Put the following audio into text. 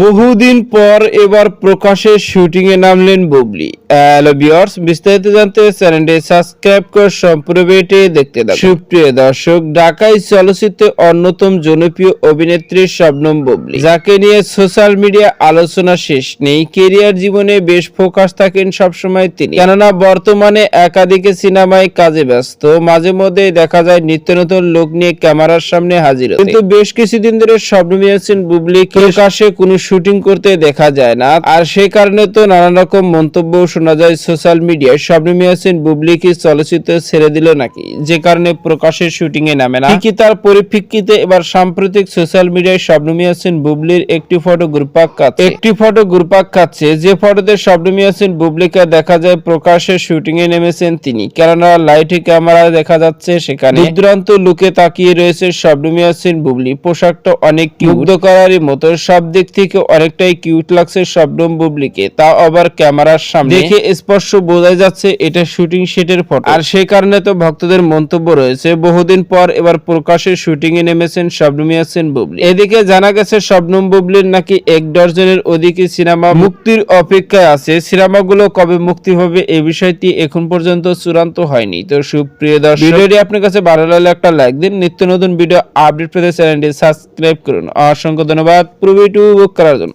বহুদিন পর এবার প্রকাশে শুটিং এ নামলেন বুবলি। হ্যালো ভিউয়ার্স, বিস্তারিত জানতে চ্যানেলটি সাবস্ক্রাইব করে সম্পূর্ণ দেখতে থাকুন। সুপ্রিয় দর্শক ঢাকাই চলচ্চিত্রে অন্যতম জনপ্রিয় অভিনেত্রী শবনম বুবলি। যাকে নিয়ে সোশ্যাল মিডিয়া আলোচনা শেষ নেই, কেরিয়ার জীবনে বেশ ফোকাস থাকেন সবসময় তিনি। কেননা, বর্তমানে একাধিক সিনেমায় কাজে ব্যস্ত। মাঝে মধ্যে দেখা যায় নিত্য নতুন লোক নিয়ে ক্যামেরার সামনে হাজির। কিন্তু বেশ কিছুদিন ধরে শবনম ইয়াসিন বুবলি প্রকাশ্যে কোনো শুটিং করতে দেখা যায় না। আর সে কারণে তো নানান রকম মন্তব্য শোনা যায় সোশ্যাল মিডিয়ায় শবনম ইয়াসিন বুবলি কি চলচ্চিত্র ছেড়ে দিল নাকি? যে কারণে প্রকাশের শুটিং এ নামে না। ঠিকই তার পরিপ্রেক্ষিতে এবার সাম্প্রতিক সোশ্যাল মিডিয়ায় শবনম ইয়াসিন বুবলির একটি ফটো গ্রুপাক খাচ্ছে একটি ফটো গ্রুপাক খাচ্ছে যে ফটোতে শবনম ইয়াসিন বুবলিকে দেখা যায় প্রকাশ্যে শুটিং এ নেমেছেন তিনি। কেননা লাইটে ক্যামেরায় দেখা যাচ্ছে সেখানে। দুরান্ত লুকে তাকিয়ে রয়েছে শবনম ইয়াসিন বুবলি। পোশাকটা অনেক মুগ্ধ করারই মতো। সব দিক থেকে অনেকটাই কিউট লাগছে শবনম বুবলিকে। তা আবার ক্যামেরার সামনে। দেখে স্পষ্ট বোঝা যাচ্ছে এটা শুটিং সেটের ফটো আর সেই কারণে তো ভক্তদের মন্তব্য রয়েছে বহুদিন পর এবার প্রকাশ্যে শুটিং এ নেমেছেন শবনম ইয়াসিন বুবলি। এদিকে জানা গেছে শবনম বুবলির নাকি এক ডজনের অধিক সিনেমা মুক্তির অপেক্ষায় আছে। সিনেমাগুলো কবে মুক্তি হবে এই বিষয়টি এখন পর্যন্ত চূড়ান্ত হয়নি। তো সুপ্রিয় দর্শক ভিডিওটি আপনার কাছে ভালো লাগলে একটা লাইক দিন। নিত্য নতুন ভিডিও আপডেট পেতে চ্যানেলটি সাবস্ক্রাইব করুন। অসংখ্য ধন্যবাদ। পুরো টু করার জন্য